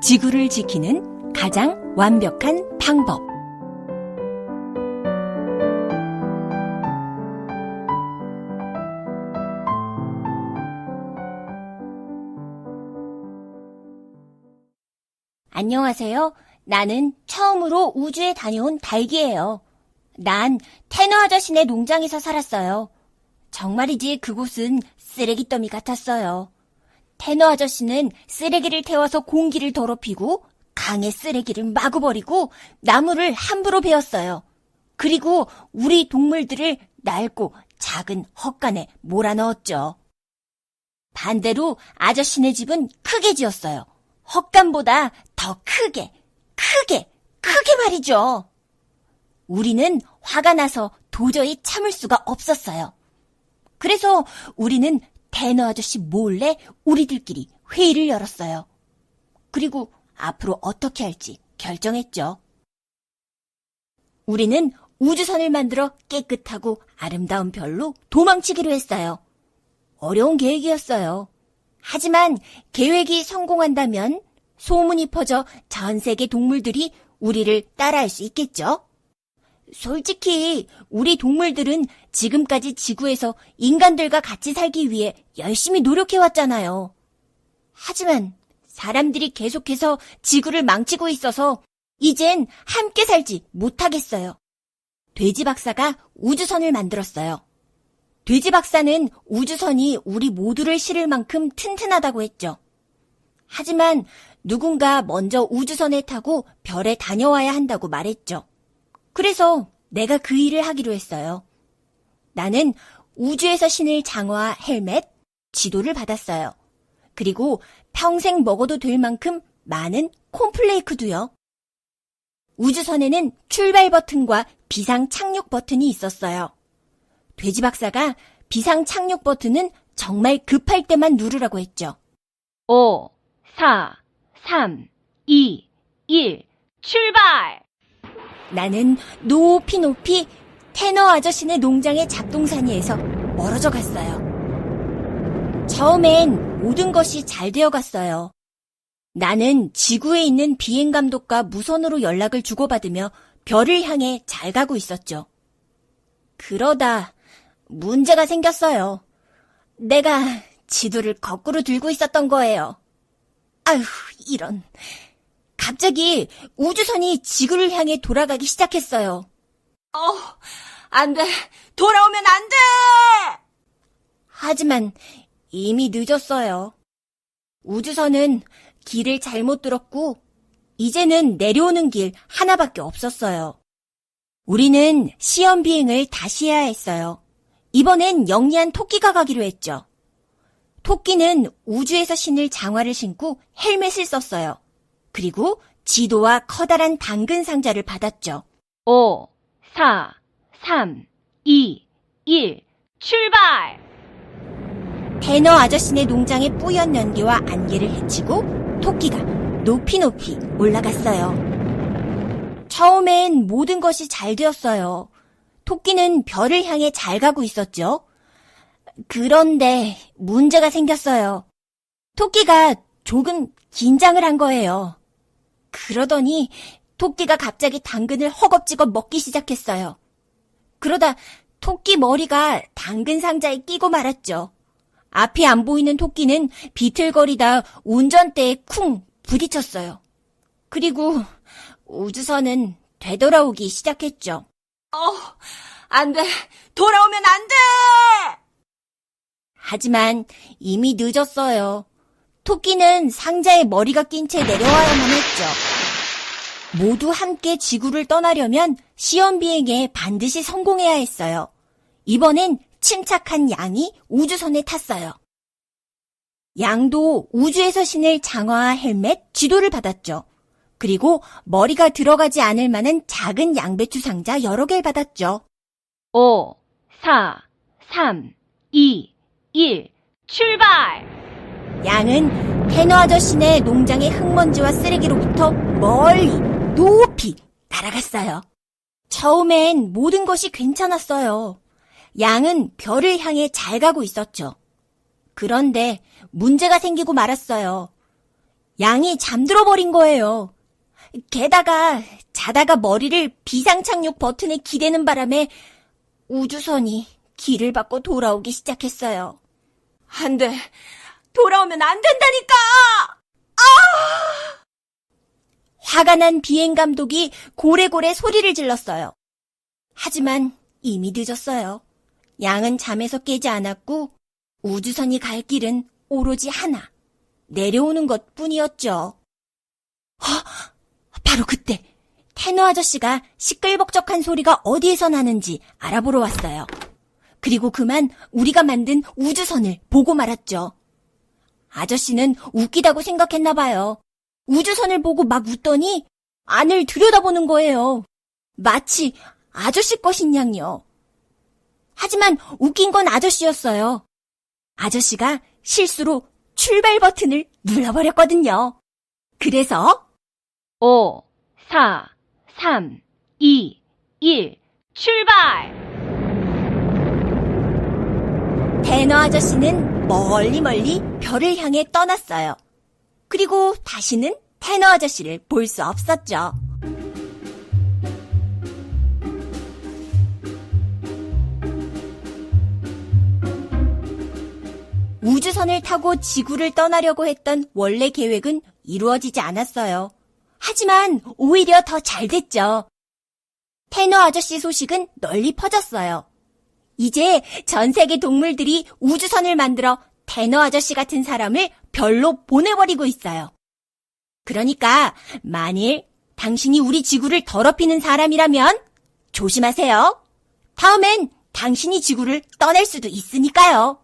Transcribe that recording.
지구를 지키는 가장 완벽한 방법. 안녕하세요. 나는 처음으로 우주에 다녀온 달기예요. 난 테너 아저씨네 농장에서 살았어요. 정말이지 그곳은 쓰레기 더미 같았어요. 테너 아저씨는 쓰레기를 태워서 공기를 더럽히고 강에 쓰레기를 마구 버리고 나무를 함부로 베었어요. 그리고 우리 동물들을 낡고 작은 헛간에 몰아넣었죠. 반대로 아저씨네 집은 크게 지었어요. 헛간보다 더 크게, 크게, 크게 말이죠. 우리는 화가 나서 도저히 참을 수가 없었어요. 그래서 우리는 테너 아저씨 몰래 우리들끼리 회의를 열었어요. 그리고 앞으로 어떻게 할지 결정했죠. 우리는 우주선을 만들어 깨끗하고 아름다운 별로 도망치기로 했어요. 어려운 계획이었어요. 하지만 계획이 성공한다면 소문이 퍼져 전 세계 동물들이 우리를 따라할 수 있겠죠? 솔직히 우리 동물들은 지금까지 지구에서 인간들과 같이 살기 위해 열심히 노력해왔잖아요. 하지만 사람들이 계속해서 지구를 망치고 있어서 이젠 함께 살지 못하겠어요. 돼지 박사가 우주선을 만들었어요. 돼지 박사는 우주선이 우리 모두를 실을 만큼 튼튼하다고 했죠. 하지만 누군가 먼저 우주선에 타고 별에 다녀와야 한다고 말했죠. 그래서 내가 그 일을 하기로 했어요. 나는 우주에서 신을 장화 헬멧, 지도를 받았어요. 그리고 평생 먹어도 될 만큼 많은 콘플레이크도요. 우주선에는 출발 버튼과 비상 착륙 버튼이 있었어요. 돼지 박사가 비상 착륙 버튼은 정말 급할 때만 누르라고 했죠. 5, 4, 3, 2, 1, 출발! 나는 높이 높이 테너 아저씨네 농장의 잡동사니에서 멀어져 갔어요. 처음엔 모든 것이 잘 되어 갔어요. 나는 지구에 있는 비행 감독과 무선으로 연락을 주고받으며 별을 향해 잘 가고 있었죠. 그러다 문제가 생겼어요. 내가 지도를 거꾸로 들고 있었던 거예요. 아휴, 이런. 갑자기 우주선이 지구를 향해 돌아가기 시작했어요. 어, 안 돼. 돌아오면 안 돼! 하지만 이미 늦었어요. 우주선은 길을 잘못 들었고, 이제는 내려오는 길 하나밖에 없었어요. 우리는 시험 비행을 다시 해야 했어요. 이번엔 영리한 토끼가 가기로 했죠. 토끼는 우주에서 신을 장화를 신고 헬멧을 썼어요. 그리고 지도와 커다란 당근 상자를 받았죠. 5, 4, 3, 2, 1, 출발! 테너 아저씨네 농장의 뿌연 연기와 안개를 헤치고 토끼가 높이 높이 올라갔어요. 처음엔 모든 것이 잘 되었어요. 토끼는 별을 향해 잘 가고 있었죠. 그런데 문제가 생겼어요. 토끼가 조금 긴장을 한 거예요. 그러더니 토끼가 갑자기 당근을 허겁지겁 먹기 시작했어요. 그러다 토끼 머리가 당근 상자에 끼고 말았죠. 앞이 안 보이는 토끼는 비틀거리다 운전대에 쿵 부딪혔어요. 그리고 우주선은 되돌아오기 시작했죠. 어, 안 돼. 돌아오면 안 돼! 하지만 이미 늦었어요. 토끼는 상자에 머리가 낀 채 내려와야만 했죠. 모두 함께 지구를 떠나려면 시험 비행에 반드시 성공해야 했어요. 이번엔 침착한 양이 우주선에 탔어요. 양도 우주에서 신을 장화와 헬멧, 지도를 받았죠. 그리고 머리가 들어가지 않을 만한 작은 양배추 상자 여러 개를 받았죠. 5, 4, 3, 2, 1, 출발! 양은 테너 아저씨네 농장의 흙먼지와 쓰레기로부터 멀리 높이 날아갔어요. 처음엔 모든 것이 괜찮았어요. 양은 별을 향해 잘 가고 있었죠. 그런데 문제가 생기고 말았어요. 양이 잠들어 버린 거예요. 게다가 자다가 머리를 비상착륙 버튼에 기대는 바람에 우주선이 길을 바꿔 돌아오기 시작했어요. 안 돼. 돌아오면 안 된다니까! 화가 난 비행 감독이 고래고래 소리를 질렀어요. 하지만 이미 늦었어요. 양은 잠에서 깨지 않았고 우주선이 갈 길은 오로지 하나. 내려오는 것 뿐이었죠. 어, 바로 그때 테너 아저씨가 시끌벅적한 소리가 어디에서 나는지 알아보러 왔어요. 그리고 그만 우리가 만든 우주선을 보고 말았죠. 아저씨는 웃기다고 생각했나 봐요. 우주선을 보고 막 웃더니 안을 들여다보는 거예요. 마치 아저씨 것인 양요. 하지만 웃긴 건 아저씨였어요. 아저씨가 실수로 출발 버튼을 눌러버렸거든요. 그래서 5, 4, 3, 2, 1, 출발! 테너 아저씨는 멀리 멀리 별을 향해 떠났어요. 그리고 다시는 테너 아저씨를 볼 수 없었죠. 우주선을 타고 지구를 떠나려고 했던 원래 계획은 이루어지지 않았어요. 하지만 오히려 더 잘 됐죠. 테너 아저씨 소식은 널리 퍼졌어요. 이제 전 세계 동물들이 우주선을 만들어 테너 아저씨 같은 사람을 별로 보내버리고 있어요. 그러니까 만일 당신이 우리 지구를 더럽히는 사람이라면 조심하세요. 다음엔 당신이 지구를 떠날 수도 있으니까요.